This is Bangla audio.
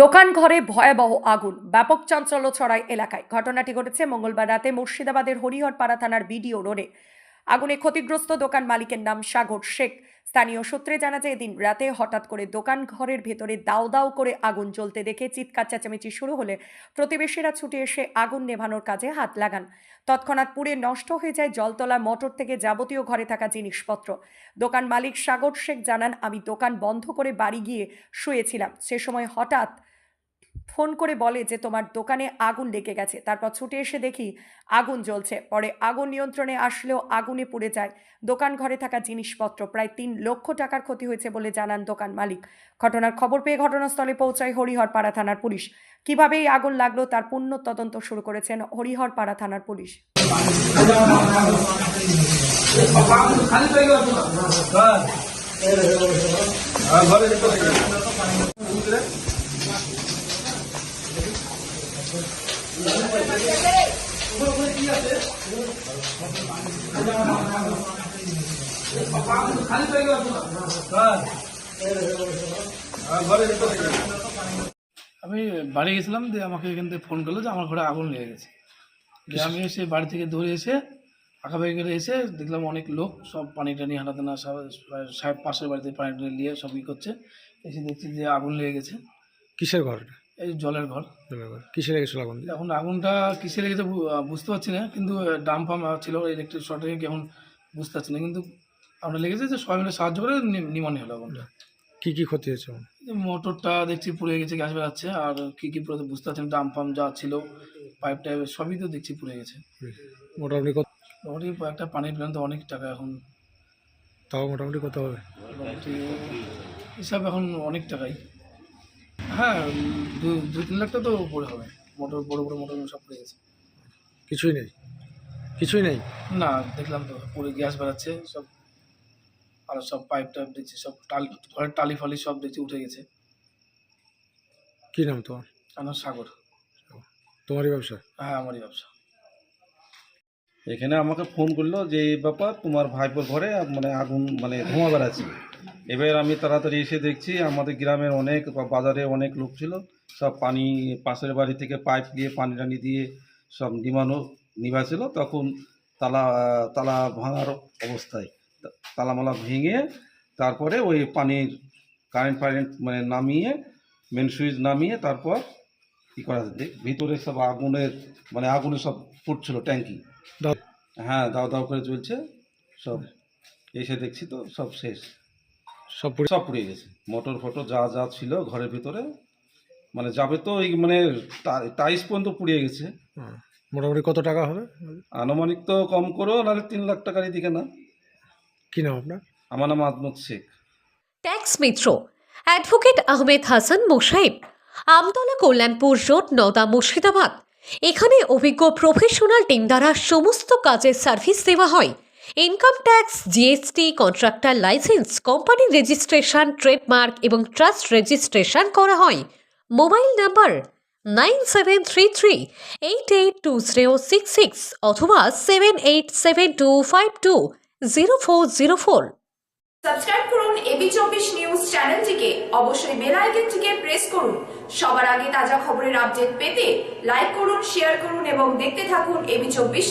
দোকান ঘরে ভয়াবহ আগুন। ব্যাপক চাঞ্চল্য ছড়ায় এলাকায়। ঘটনাটি ঘটেছে মঙ্গলবার রাতে মুর্শিদাবাদের হরিহরপাড়া থানার বিডিও রোডে। আগুনে ক্ষতিগ্রস্ত দোকান মালিকের নাম সাগর শেখ। স্থানীয় সূত্রে জানা যায়, এদিন রাতে হঠাৎ করে দোকান ঘরের ভেতরে দাউ দাউ করে আগুন জ্বলতে দেখে চিৎকার চেঁচামেচি শুরু হলে প্রতিবেশীরা ছুটে এসে আগুন নেভানোর কাজে হাত লাগান। তৎক্ষণাৎ পুড়ে নষ্ট হয়ে যায় জলতলা মোটর থেকে যাবতীয় ঘরে থাকা জিনিসপত্র। দোকান মালিক সাগর শেখ জানান, আমি দোকান বন্ধ করে বাড়ি গিয়ে শুয়েছিলাম। সে সময় হঠাৎ ফোন করে বলে যে তোমার দোকানে আগুন লেগে গেছে। তারপর ছুটে এসে দেখি আগুন জ্বলছে। পরে আগুন নিয়ন্ত্রণে আসলেও আগুনে পুড়ে যায়। দোকান ঘরে থাকা জিনিসপত্র, প্রায় তিন লক্ষ টাকার ক্ষতি হয়েছে বলে জানান দোকান মালিক। ঘটনার খবর পেয়ে ঘটনাস্থলে পৌঁছায় হরিহরপাড়া থানার পুলিশ। কীভাবে এই আগুন লাগল তার পূর্ণ তদন্ত শুরু করেছেন হরিহরপাড়া থানার পুলিশ। আমি বাড়ি গেছিলাম, দিয়ে আমাকে এখান থেকে ফোন করল যে আমার ঘরে আগুন লেগে গেছে। দিয়ে আমি এসে বাড়ি থেকে দৌড়ে এসে আঁকাবাড়ি করে এসে দেখলাম অনেক লোক সব পানি টানি হাঁটাতে না সাহেব পাশের বাড়িতে পানি টানি নিয়ে সব ই করছে। এসে দেখছি যে আগুন লেগে গেছে। কিসের ঘর এটা? এই জলের ঘর। জলের ঘর। কিসে লেগেছিল আগুন এখন আগুনটা কিসে লেগেছে বুঝতে পারছি না কিন্তু ডাম পাম্প ছিল ইলেকট্রিক শর্টেজ কেমন বুঝতে পারছি না কিন্তু আগুনটা লেগেছে যে সবাই মিলে সাহায্য করে নিমানি হলো আগুনটা। কি কি ক্ষতি হয়েছে মোটরটা দেখছি পুড়ে গেছে গ্যাস বেরাচ্ছে আর কি কি পুরো বুঝতে পারছেন ডাম পাম্প যা ছিল পাইপ টাইপ সবই তো দেখছি পুড়ে গেছে। মোটামুটি কত মোটামুটি একটা পানির প্ল্যান তো অনেক টাকা এখন। তাও মোটামুটি কত হবে? মোটামুটি হিসাব এখন অনেক টাকাই। হ্যাঁ দু দু তিন লাখ টাকা তো পড়ে হবে। মোটর বড় বড় মোটর সব পড়ে গেছে। কিছুই নেই? কিছুই নেই? না দেখলাম তো পুরো গ্যাস বেরাচ্ছে সব আর সব পাইপ টাইপ দেখছি সব টালি ঘরের টালি ফালি সব দেখছি উঠে গেছে। কি নাম তোমার? আমার সাগর। তোমারই ব্যবসা? হ্যাঁ আমারই ব্যবসা। এখানে আমাকে ফোন করল যে এই ব্যাপার তোমার ভাইপোর ঘরে মানে আগুন মানে ধোঁয়া বেড়াচ্ছে। এবার আমি তাড়াতাড়ি এসে দেখছি আমাদের গ্রামের অনেক বাজারে অনেক লোক ছিল। সব পানি পাশের বাড়ি থেকে পাইপ দিয়ে পানি টানি দিয়ে সব নিমানো নিভাছিল তখন তালা তালা ভাঙার অবস্থায় তালামালা ভেঙে তারপরে ওই পানির কারেন্ট ফারেন্ট মানে নামিয়ে মেন সুইচ নামিয়ে তারপর কী করা? ভিতরে সব আগুনের মানে আগুনে সব ফুটছিল ট্যাঙ্কি। হ্যাঁ দাও দাও করে চলছে সব এসে দেখছি তো সব শেষ। সব পুড়ে সব পুড়ে গেছে। মোটর ফটো যা যা ছিল ঘরের ভিতরে মানে যাবে তো এই মানে টাইস পর্যন্ত পুড়িয়ে গেছে। মোটামুটি কত টাকা হবে? আনুমানিক তো কম করো নাহলে তিন লাখ টাকার দিকে না। কি নাম আপনার? আমার নাম Adamat Sheikh. Tax Mitra advocate Ahmed Hasan Mosaib Amtala Kalyanpur road Nawda Murshidabad. এখানে অভিজ্ঞ প্রফেশনাল টিম দ্বারা সমস্ত কাজের সার্ভিস দেওয়া হয়। Income tax GST contractor license company registration trademark এবং ট্রাস্ট রেজিস্ট্রেশন করা হয়। Mobile number nine seven three three eight eight two zero six six অথবা seven eight seven two five two zero four zero four subscribe করুন এবি চব্বিশ নিউজ চ্যানেলটিকে। অবশ্যই বেল আইকনটিকে প্রেস করুন। সবার আগে তাজা খবরের আপডেট পেতে লাইক করুন, শেয়ার করুন এবং দেখতে থাকুন এবি চব্বিশ